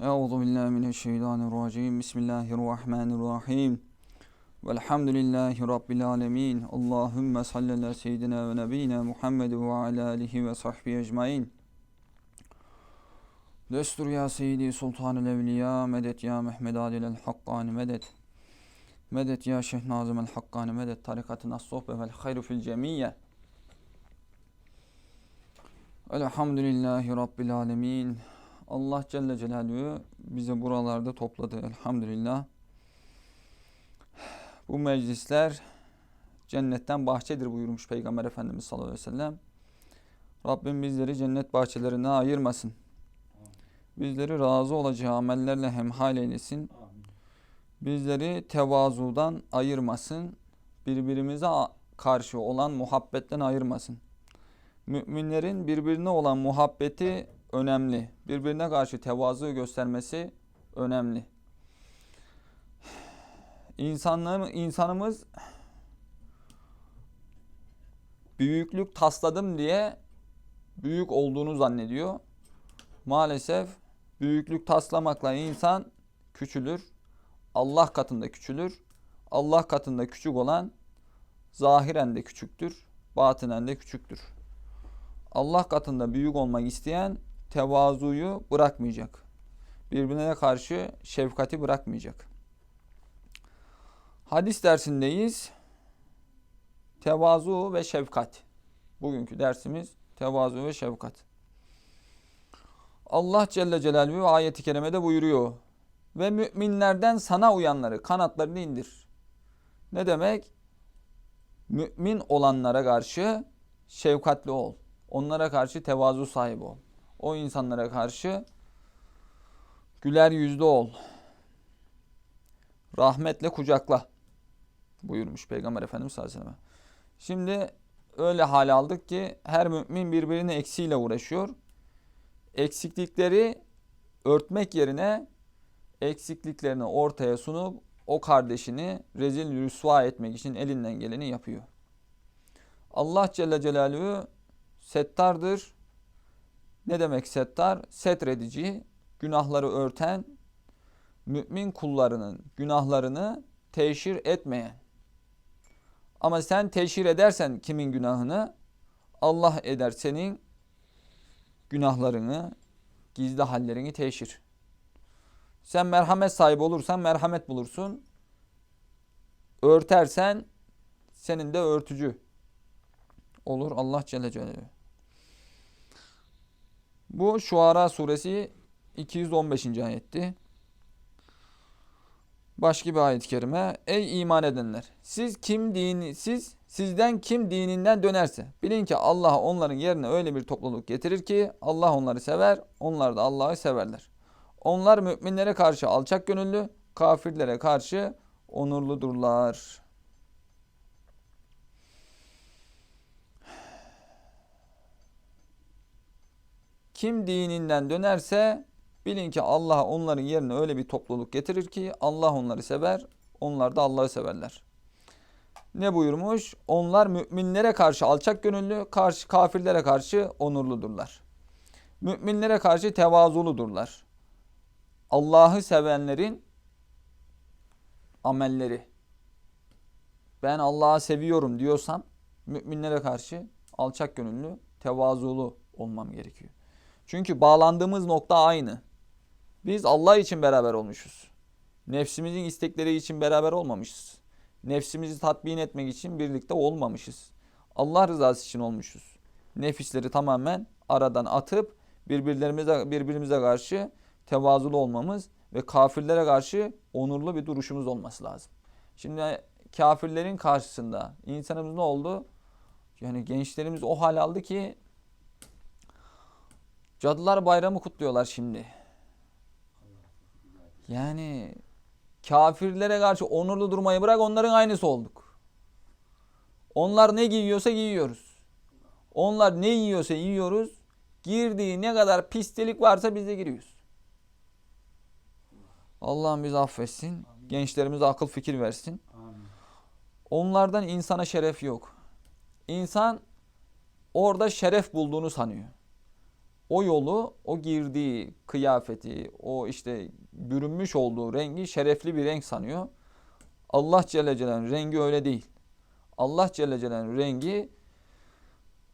Euzu billahi mineşşeytanirracim. Bismillahirrahmanirrahim. Velhamdülillahi rabbil alamin. Allahumme salli ala seyyidina ve nebiyina Muhammed ve ala alihi ve sahbihi ecmaîn. Destur ya seyyidi sultanul evliya medet ya Mehmed adilel hakkani medet. Medet ya Şeyh Nazım el Hakkani medet tarikatın as-sohbe vel hayru fil cemiyye. Elhamdülillahi Rabbil alemin. Allah Celle Celaluhu bizi buralarda topladı elhamdülillah. Bu meclisler cennetten bahçedir buyurmuş Peygamber Efendimiz sallallahu aleyhi ve sellem. Rabbim bizleri cennet bahçelerine ayırmasın. Bizleri razı olacağı amellerle hemhal eylesin. Bizleri tevazudan ayırmasın. Birbirimize karşı olan muhabbetten ayırmasın. Müminlerin birbirine olan muhabbeti önemli. Birbirine karşı tevazu göstermesi önemli. İnsanlar, insanımız büyüklük tasladım diye büyük olduğunu zannediyor. Maalesef büyüklük taslamakla insan küçülür. Allah katında küçülür. Allah katında küçük olan zahiren de küçüktür, batinen de küçüktür. Allah katında büyük olmak isteyen tevazuyu bırakmayacak. Birbirine karşı şefkati bırakmayacak. Hadis dersindeyiz. Tevazu ve şefkat. Bugünkü dersimiz tevazu ve şefkat. Allah Celle Celaluhu ayeti kerimede buyuruyor. Ve müminlerden sana uyanları kanatlarını indir. Ne demek? Mümin olanlara karşı şefkatli ol. Onlara karşı tevazu sahibi ol. O insanlara karşı güler yüzlü ol. Rahmetle kucakla buyurmuş Peygamber Efendimiz sallallahu aleyhi ve sellem. Şimdi öyle hal aldık ki her mümin birbirine eksiğiyle uğraşıyor. Eksiklikleri örtmek yerine eksikliklerini ortaya sunup o kardeşini rezil rüsva etmek için elinden geleni yapıyor. Allah Celle Celaluhu settardır. Ne demek settar? Setredici, günahları örten, mümin kullarının günahlarını teşhir etmeyen. Ama sen teşhir edersen kimin günahını? Allah eder senin günahlarını, gizli hallerini teşhir. Sen merhamet sahibi olursan merhamet bulursun. Örtersen senin de örtücü olur Allah Celle Celaluhu. Bu Şuara suresi 215. ayetti. Başka bir ayet-i kerime. Ey iman edenler! Siz kim dini siz sizden kim dininden dönerse bilin ki Allah onların yerine öyle bir topluluk getirir ki Allah onları sever, onlar da Allah'ı severler. Onlar müminlere karşı alçak gönüllü, kafirlere karşı onurludurlar. Kim dininden dönerse bilin ki Allah onların yerine öyle bir topluluk getirir ki Allah onları sever, onlar da Allah'ı severler. Ne buyurmuş? Onlar müminlere karşı alçak gönüllü, karşı kafirlere karşı onurludurlar. Müminlere karşı tevazuludurlar. Allah'ı sevenlerin amelleri. Ben Allah'ı seviyorum diyorsam müminlere karşı alçak gönüllü, tevazulu olmam gerekiyor. Çünkü bağlandığımız nokta aynı. Biz Allah için beraber olmuşuz. Nefsimizin istekleri için beraber olmamışız. Nefsimizi tatmin etmek için birlikte olmamışız. Allah rızası için olmuşuz. Nefisleri tamamen aradan atıp birbirlerimize birbirimize karşı tevazulu olmamız ve kafirlere karşı onurlu bir duruşumuz olması lazım. Şimdi kafirlerin karşısında insanımız ne oldu? Yani gençlerimiz o hal aldı ki Cadılar Bayramı kutluyorlar şimdi. Yani kafirlere karşı onurlu durmayı bırak onların aynısı olduk. Onlar ne giyiyorsa giyiyoruz. Onlar ne yiyorsa yiyoruz. Girdiği ne kadar pislik varsa biz de giriyoruz. Allah'ım bizi affetsin. Amin. Gençlerimize akıl fikir versin. Amin. Onlardan insana şeref yok. İnsan orada şeref bulduğunu sanıyor. O yolu, o girdiği kıyafeti, o işte bürünmüş olduğu rengi şerefli bir renk sanıyor. Allah Celle Celaluhu'nun rengi öyle değil. Allah Celle Celaluhu'nun rengi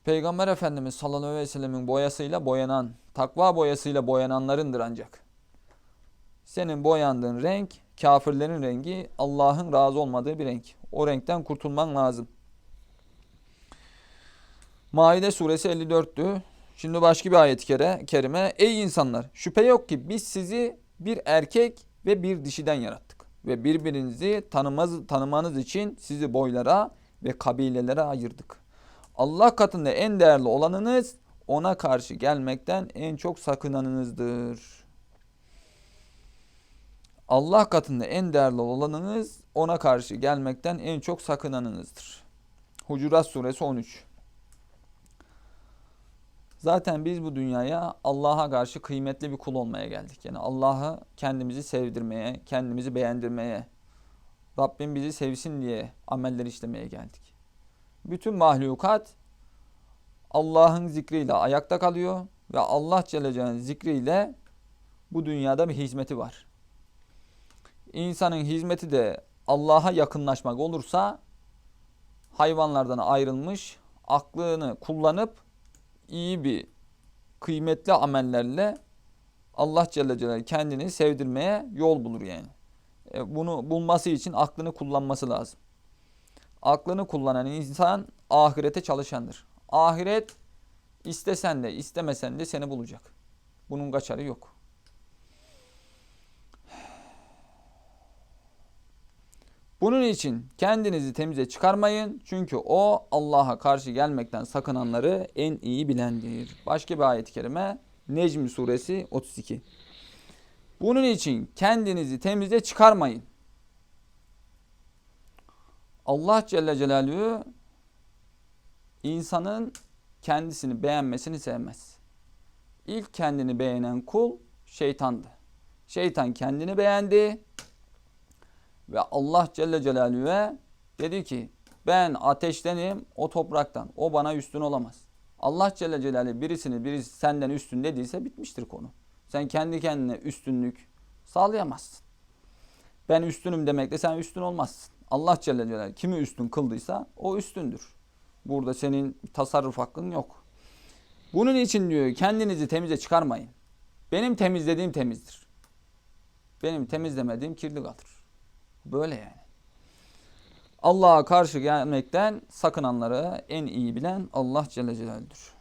Peygamber Efendimiz sallallahu aleyhi ve sellemin boyasıyla boyanan, takva boyasıyla boyananlarındır ancak. Senin boyandığın renk, kafirlerin rengi, Allah'ın razı olmadığı bir renk. O renkten kurtulman lazım. Maide suresi 54'tü. Şimdi başka bir ayet-i kere- kerime. Ey insanlar şüphe yok ki biz sizi bir erkek ve bir dişiden yarattık. Ve birbirinizi tanımaz, tanımanız için sizi boylara ve kabilelere ayırdık. Allah katında en değerli olanınız ona karşı gelmekten en çok sakınanınızdır. Allah katında en değerli olanınız ona karşı gelmekten en çok sakınanınızdır. Hucurat suresi 13. Zaten biz bu dünyaya Allah'a karşı kıymetli bir kul olmaya geldik. Yani Allah'ı kendimizi sevdirmeye, kendimizi beğendirmeye, Rabbim bizi sevsin diye ameller işlemeye geldik. Bütün mahlukat Allah'ın zikriyle ayakta kalıyor ve Allah Celle Celaluhu'nun zikriyle bu dünyada bir hizmeti var. İnsanın hizmeti de Allah'a yakınlaşmak olursa hayvanlardan ayrılmış, aklını kullanıp iyi bir kıymetli amellerle Allah Celle Celaluhu kendini sevdirmeye yol bulur yani. E, bunu bulması için aklını kullanması lazım. Aklını kullanan insan ahirete çalışandır. Ahiret istesen de istemesen de seni bulacak. Bunun kaçarı yok. Bunun için kendinizi temize çıkarmayın. Çünkü o Allah'a karşı gelmekten sakınanları en iyi bilendir. Başka bir ayet-i kerime Necm suresi 32. Bunun için kendinizi temize çıkarmayın. Allah Celle Celaluhu insanın kendisini beğenmesini sevmez. İlk kendini beğenen kul şeytandı. Şeytan kendini beğendi ve Allah Celle Celaluhu'ya dedi ki ben ateştenim o topraktan. O bana üstün olamaz. Allah Celle Celaluhu birisini birisi senden üstün dediyse bitmiştir konu. Sen kendi kendine üstünlük sağlayamazsın. Ben üstünüm demekle sen üstün olmazsın. Allah Celle Celaluhu kimi üstün kıldıysa o üstündür. Burada senin tasarruf hakkın yok. Bunun için diyor kendinizi temize çıkarmayın. Benim temizlediğim temizdir. Benim temizlemediğim kirli kalır. Böyle yani. Allah'a karşı gelmekten sakınanları en iyi bilen Allah Celle Celaluhu'dur.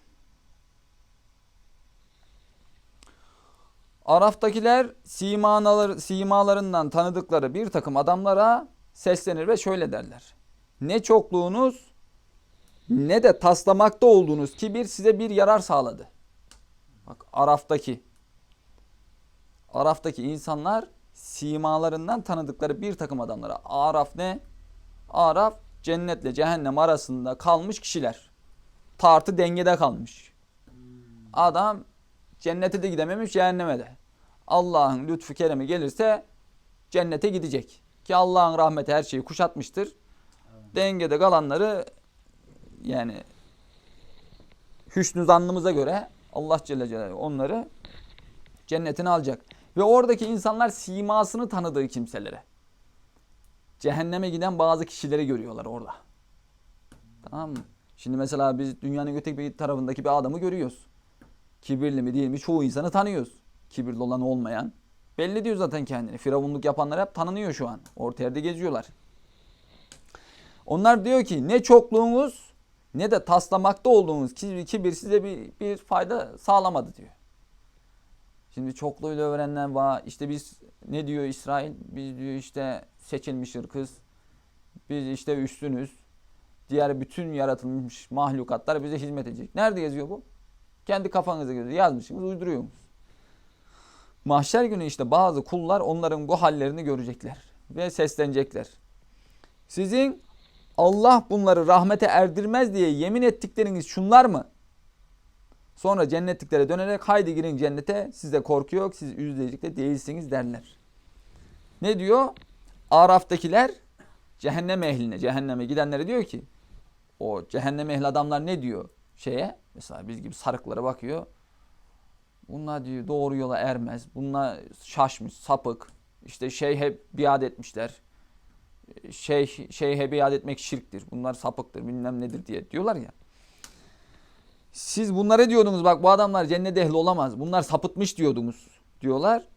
Araf'takiler simalar, simalarından tanıdıkları bir takım adamlara seslenir ve şöyle derler. Ne çokluğunuz ne de taslamakta olduğunuz kibir size bir yarar sağladı. Bak Araf'taki Araf'taki insanlar simalarından tanıdıkları bir takım adamlara. Araf ne? Araf cennetle cehennem arasında kalmış kişiler. Tartı dengede kalmış. Adam cennete de gidememiş cehenneme de. Allah'ın lütfu keremi gelirse cennete gidecek. Ki Allah'ın rahmeti her şeyi kuşatmıştır. Dengede kalanları yani hüsnü zannımıza göre Allah Celle Celaluhu onları cennetine alacak. Ve oradaki insanlar simasını tanıdığı kimselere. Cehenneme giden bazı kişileri görüyorlar orada. Tamam mı? Şimdi mesela biz dünyanın öteki bir tarafındaki bir adamı görüyoruz. Kibirli mi değil mi çoğu insanı tanıyoruz. Kibirli olan olmayan. Belli diyor zaten kendini. Firavunluk yapanlar hep tanınıyor şu an. Orta yerde geziyorlar. Onlar diyor ki ne çokluğunuz ne de taslamakta olduğunuz kibir size bir, bir fayda sağlamadı diyor. Şimdi çokluğuyla öğrenenler var. İşte biz ne diyor İsrail? Biz diyor işte seçilmiş ırkız. Biz işte üstünüz. Diğer bütün yaratılmış mahlukatlar bize hizmet edecek. Nerede yazıyor bu? Kendi kafanıza göre yazmışsınız, uyduruyorsunuz. Mahşer günü işte bazı kullar onların bu hallerini görecekler ve seslenecekler. Sizin Allah bunları rahmete erdirmez diye yemin ettikleriniz şunlar mı? Sonra cennetliklere dönerek haydi girin cennete sizde korku yok siz üzülecekte değilsiniz derler. Ne diyor? Araf'takiler cehennem ehline, cehenneme gidenlere diyor ki o cehennem ehli adamlar ne diyor şeye? Mesela biz gibi sarıklara bakıyor. Bunlar diyor doğru yola ermez. Bunlar şaşmış, sapık. İşte şeyhe biat etmişler. Şeyh, şeyhe biat etmek şirktir. Bunlar sapıktır bilmem nedir diye diyorlar ya. Siz bunlara diyordunuz bak bu adamlar cennet ehli olamaz. Bunlar sapıtmış diyordunuz diyorlar.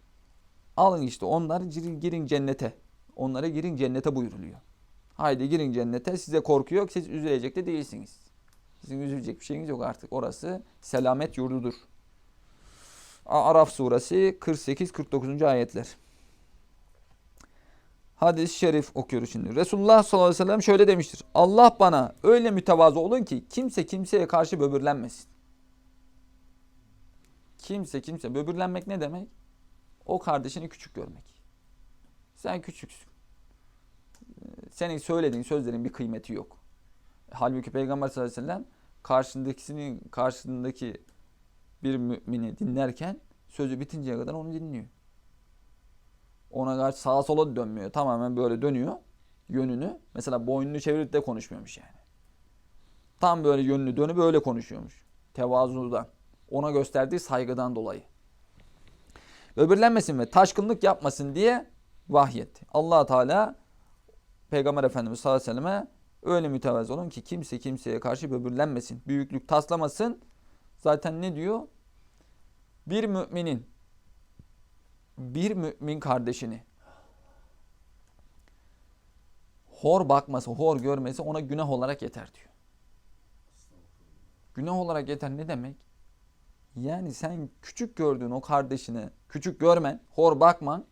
Alın işte onlar girin, cennete. Onlara girin cennete buyuruluyor. Haydi girin cennete size korku yok siz üzülecek de değilsiniz. Sizin üzülecek bir şeyiniz yok artık. Orası selamet yurdudur. Araf suresi 48-49. ayetler. Hadis-i şerif okuyoruz şimdi. Resulullah sallallahu aleyhi ve sellem şöyle demiştir. Allah bana öyle mütevazı olun ki kimse kimseye karşı böbürlenmesin. Kimse kimse böbürlenmek ne demek? O kardeşini küçük görmek. Sen küçüksün. Senin söylediğin sözlerin bir kıymeti yok. Halbuki Peygamber sallallahu aleyhi ve sellem karşındakisinin karşısındaki bir mümini dinlerken sözü bitinceye kadar onu dinliyor. Ona karşı sağa sola dönmüyor. Tamamen böyle dönüyor yönünü. Mesela boynunu çevirip de konuşmuyormuş yani. Tam böyle yönünü dönüp böyle konuşuyormuş. Tevazudan. Ona gösterdiği saygıdan dolayı. Böbürlenmesin ve taşkınlık yapmasın diye vahyetti. allah Teala Peygamber Efendimiz sallallahu aleyhi ve selleme öyle mütevazı olun ki kimse kimseye karşı böbürlenmesin. Büyüklük taslamasın. Zaten ne diyor? Bir müminin bir mümin kardeşini hor bakması, hor görmesi ona günah olarak yeter diyor. Günah olarak yeter ne demek? Yani sen küçük gördüğün o kardeşini küçük görmen, hor bakman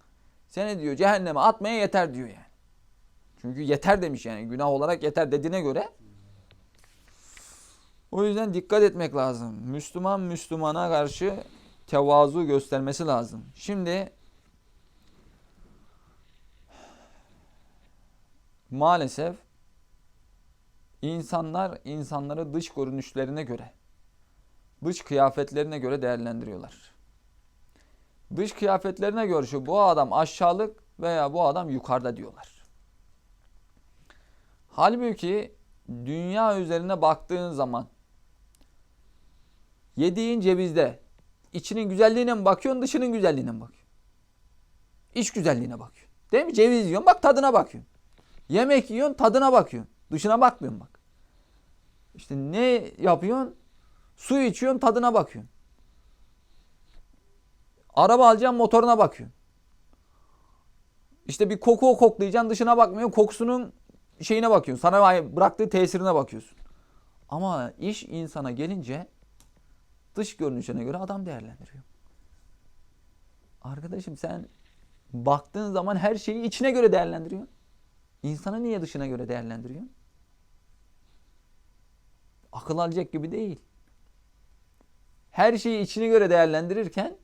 seni diyor cehenneme atmaya yeter diyor yani. Çünkü yeter demiş yani günah olarak yeter dediğine göre. O yüzden dikkat etmek lazım. Müslüman Müslümana karşı tevazu göstermesi lazım. Şimdi maalesef insanlar insanları dış görünüşlerine göre, dış kıyafetlerine göre değerlendiriyorlar. Dış kıyafetlerine göre şu bu adam aşağılık veya bu adam yukarıda diyorlar. Halbuki dünya üzerine baktığın zaman yediğin cevizde içinin güzelliğine mi bakıyorsun, dışının güzelliğine mi bakıyorsun? İç güzelliğine bakıyorsun. Değil mi? Ceviz yiyorsun, bak tadına bakıyorsun. Yemek yiyorsun, tadına bakıyorsun. Dışına bakmıyorsun bak. İşte ne yapıyorsun? Su içiyorsun, tadına bakıyorsun. Araba alacaksın, motoruna bakıyorsun. İşte bir koku koklayacaksın, dışına bakmıyorsun, kokusunun şeyine bakıyorsun. Sana bıraktığı tesirine bakıyorsun. Ama iş insana gelince dış görünüşüne göre adam değerlendiriyor. Arkadaşım sen baktığın zaman her şeyi içine göre değerlendiriyorsun. İnsanı niye dışına göre değerlendiriyorsun? Akıl alacak gibi değil. Her şeyi içine göre değerlendirirken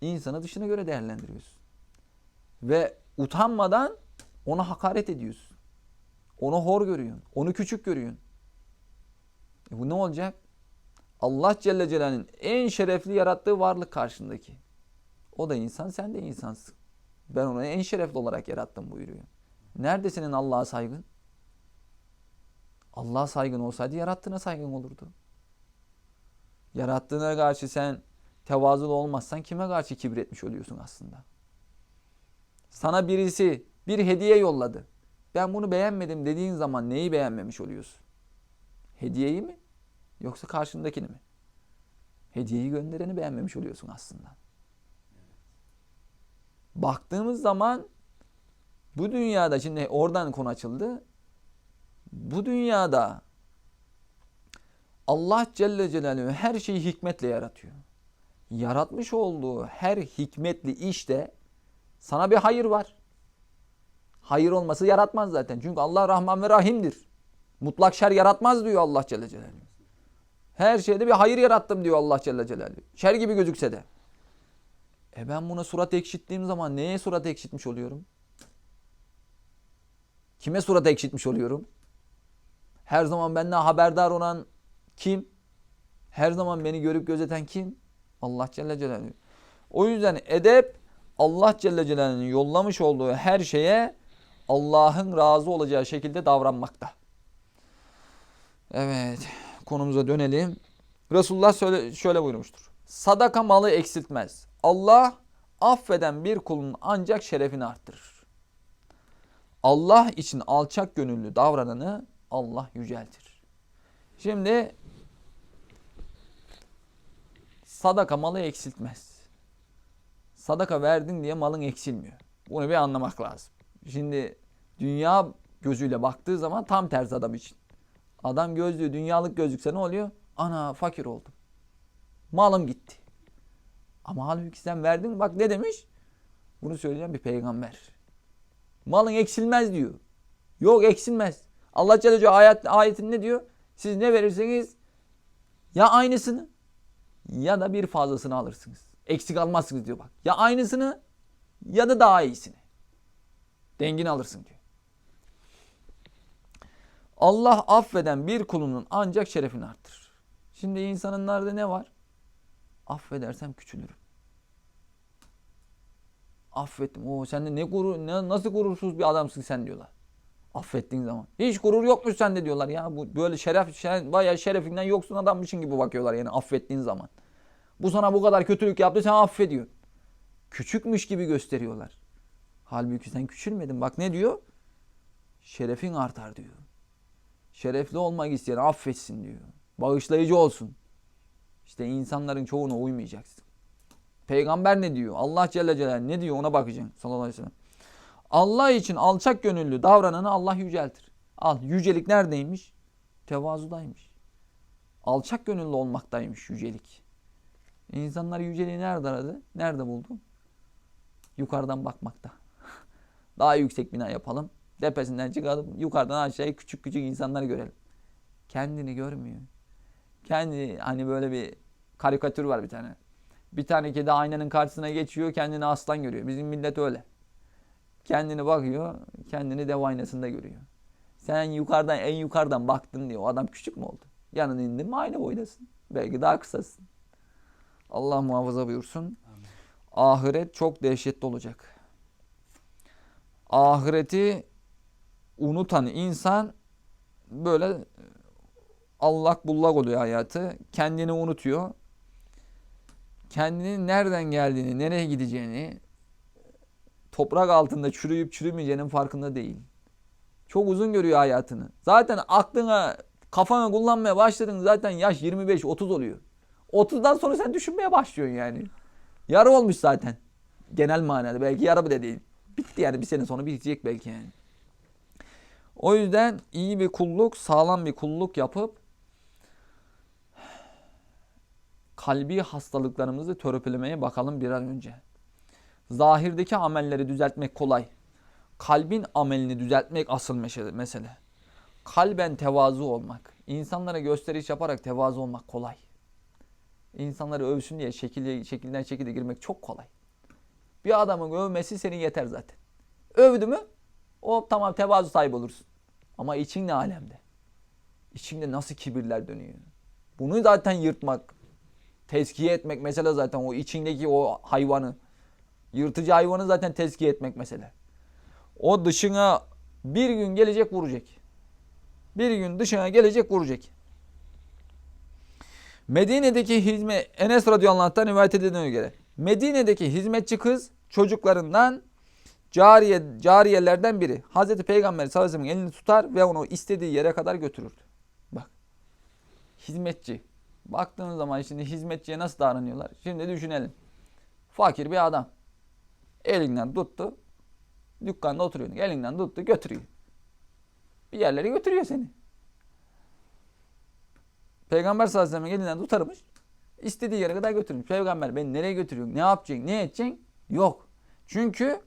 insanı dışına göre değerlendiriyorsun. Ve utanmadan ona hakaret ediyorsun. Onu hor görüyorsun. Onu küçük görüyorsun. E bu ne olacak? Allah Celle Celal'in en şerefli yarattığı varlık karşındaki. O da insan, sen de insansın. Ben onu en şerefli olarak yarattım buyuruyor. Nerede senin Allah'a saygın? Allah'a saygın olsaydı yarattığına saygın olurdu. Yarattığına karşı sen tevazulu olmazsan kime karşı kibir etmiş oluyorsun aslında? Sana birisi bir hediye yolladı. Ben bunu beğenmedim dediğin zaman neyi beğenmemiş oluyorsun? Hediyeyi mi? Yoksa karşındakini mi? Hediyeyi göndereni beğenmemiş oluyorsun aslında. Baktığımız zaman bu dünyada şimdi oradan konu açıldı. Bu dünyada Allah Celle Celaluhu her şeyi hikmetle yaratıyor. Yaratmış olduğu her hikmetli işte sana bir hayır var. Hayır olması yaratmaz zaten. Çünkü Allah Rahman ve Rahim'dir. Mutlak şer yaratmaz diyor Allah Celle Celaluhu. Her şeyde bir hayır yarattım diyor Allah Celle Celaluhu. Şer gibi gözükse de. E ben buna surat ekşittiğim zaman neye surat ekşitmiş oluyorum? Kime surat ekşitmiş oluyorum? Her zaman benden haberdar olan kim? Her zaman beni görüp gözeten kim? Allah Celle Celaluhu. O yüzden edep Allah Celle Celaluhu'nun yollamış olduğu her şeye Allah'ın razı olacağı şekilde davranmakta. Evet konumuza dönelim. Resulullah şöyle, şöyle buyurmuştur. Sadaka malı eksiltmez. Allah affeden bir kulun ancak şerefini arttırır. Allah için alçak gönüllü davrananı Allah yüceltir. Şimdi sadaka malı eksiltmez. Sadaka verdin diye malın eksilmiyor. Bunu bir anlamak lazım. Şimdi dünya gözüyle baktığı zaman tam tersi adam için. Adam gözlüğü dünyalık gözükse ne oluyor? Ana fakir oldum. Malım gitti. Ama halbuki sen verdin bak ne demiş? Bunu söyleyeceğim bir peygamber. Malın eksilmez diyor. Yok eksilmez. Allah Celle Celaluhu ayet, ayetin ne diyor? Siz ne verirseniz ya aynısını ya da bir fazlasını alırsınız. Eksik almazsınız diyor bak. Ya aynısını ya da daha iyisini. Dengini alırsın diyor. Allah affeden bir kulunun ancak şerefini arttırır. Şimdi insanın nerede ne var? Affedersem küçülürüm. Affettim. O sen de ne gurur, ne, nasıl gurursuz bir adamsın sen diyorlar. Affettiğin zaman. Hiç gurur yokmuş sende diyorlar ya. Bu böyle şeref, şeref bayağı şerefinden yoksun adammışın gibi bakıyorlar yani affettiğin zaman. Bu sana bu kadar kötülük yaptı sen affediyor. Küçükmüş gibi gösteriyorlar. Halbuki sen küçülmedin. Bak ne diyor? Şerefin artar diyor. Şerefli olmak isteyen affetsin diyor. Bağışlayıcı olsun. İşte insanların çoğuna uymayacaksın. Peygamber ne diyor? Allah Celle Celaluhu ne diyor ona bakacaksın sallallahu aleyhi ve sellem. Allah için alçak gönüllü davrananı Allah yüceltir. Al yücelik neredeymiş? Tevazudaymış. Alçak gönüllü olmaktaymış yücelik. İnsanlar yüceliği nerede aradı? Nerede buldu? Yukarıdan bakmakta. Daha yüksek bina yapalım. Tepesinden çıkalım. Yukarıdan aşağıya küçük küçük insanları görelim. Kendini görmüyor. Kendi hani böyle bir karikatür var bir tane. Bir tane kedi aynanın karşısına geçiyor kendini aslan görüyor. Bizim millet öyle. Kendini bakıyor kendini dev aynasında görüyor. Sen yukarıdan en yukarıdan baktın diye o adam küçük mü oldu? Yanına indin mi aynı boydasın. Belki daha kısasın. Allah muhafaza buyursun. Ahiret çok dehşetli olacak. Ahireti unutan insan böyle allak bullak oluyor hayatı. Kendini unutuyor. Kendinin nereden geldiğini, nereye gideceğini, toprak altında çürüyüp çürümeyeceğinin farkında değil. Çok uzun görüyor hayatını. Zaten aklına, kafana kullanmaya başladın zaten yaş 25-30 oluyor. 30'dan sonra sen düşünmeye başlıyorsun yani. Yarı olmuş zaten. Genel manada. Belki yarı bile değil. Bitti yani bir sene sonra bitecek belki yani. O yüzden iyi bir kulluk, sağlam bir kulluk yapıp kalbi hastalıklarımızı törpülemeye bakalım bir an önce. Zahirdeki amelleri düzeltmek kolay. Kalbin amelini düzeltmek asıl mesele. Kalben tevazu olmak. İnsanlara gösteriş yaparak tevazu olmak kolay. İnsanları övsün diye şekilde, şekilden şekilde girmek çok kolay. Bir adamın övmesi senin yeter zaten. Övdü mü o tamam tevazu sahibi olursun. Ama için ne alemde? İçinde nasıl kibirler dönüyor? Bunu zaten yırtmak, tezkiye etmek mesele zaten o içindeki o hayvanı. Yırtıcı hayvanı zaten tezkiye etmek mesele. O dışına bir gün gelecek vuracak. Bir gün dışına gelecek vuracak. Medine'deki hizmet Enes radıyallahu anh'tan rivayet edilen göre Medine'deki hizmetçi kız çocuklarından cariye, cariyelerden biri. Hazreti Peygamber sallallahu aleyhi ve elini tutar ve onu istediği yere kadar götürürdü. Bak. Hizmetçi. Baktığınız zaman şimdi hizmetçiye nasıl davranıyorlar? Şimdi düşünelim. Fakir bir adam. Elinden tuttu. Dükkanda oturuyor. Elinden tuttu götürüyor. Bir yerlere götürüyor seni. Peygamber sallallahu aleyhi ve elinden tutarmış. İstediği yere kadar götürmüş. Peygamber beni nereye götürüyorsun? Ne yapacaksın? Ne edeceksin? Yok. Çünkü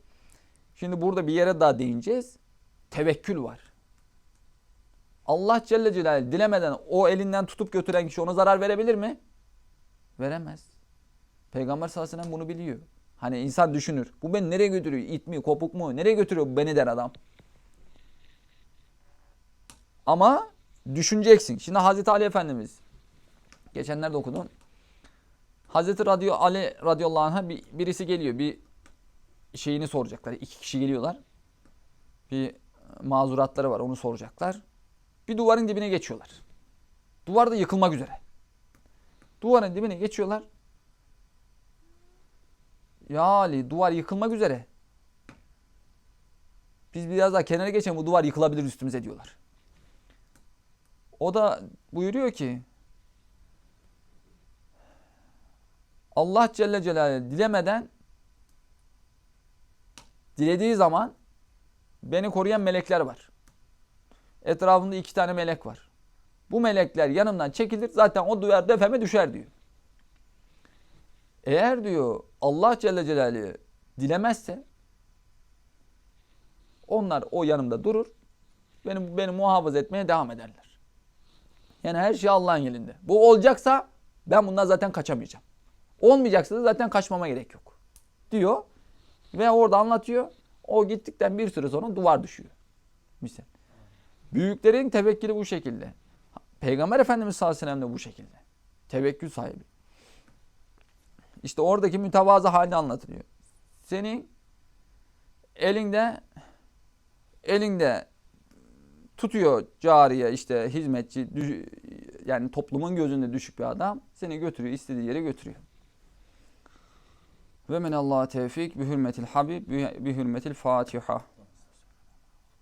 şimdi burada bir yere daha değineceğiz. Tevekkül var. Allah Celle Celaluhu dilemeden o elinden tutup götüren kişi ona zarar verebilir mi? Veremez. Peygamber sallallahu aleyhi ve sellem bunu biliyor. Hani insan düşünür. Bu beni nereye götürüyor? İt mi? Kopuk mu? Nereye götürüyor bu beni der adam. Ama düşüneceksin. Şimdi Hazreti Ali Efendimiz geçenlerde okudum. Hazreti Radyo Ali radıyallahu anh'a bir, birisi geliyor. Bir şeyini soracaklar. İki kişi geliyorlar. Bir mazuratları var. Onu soracaklar. Bir duvarın dibine geçiyorlar. Duvar da yıkılmak üzere. Duvarın dibine geçiyorlar. Ya Ali duvar yıkılmak üzere. Biz biraz daha kenara geçelim bu duvar yıkılabilir üstümüze diyorlar. O da buyuruyor ki Allah Celle Celaluhu dilemeden dilediği zaman beni koruyan melekler var. Etrafında iki tane melek var. Bu melekler yanımdan çekilir zaten o duvar defeme düşer diyor. Eğer diyor Allah Celle Celaluhu dilemezse onlar o yanımda durur. Beni, beni muhafaza etmeye devam ederler. Yani her şey Allah'ın elinde. Bu olacaksa ben bundan zaten kaçamayacağım. Olmayacaksa da zaten kaçmama gerek yok. Diyor. Ve orada anlatıyor. O gittikten bir süre sonra duvar düşüyor. Misal. Büyüklerin tevekkülü bu şekilde. Peygamber Efendimiz sallallahu aleyhi ve sellem de bu şekilde. Tevekkül sahibi. İşte oradaki mütevazı halini anlatılıyor. Senin elinde elinde tutuyor cariye işte hizmetçi yani toplumun gözünde düşük bir adam seni götürüyor istediği yere götürüyor. Ve men Allah tevfik bi hürmetil habib bi hürmetil Fatiha.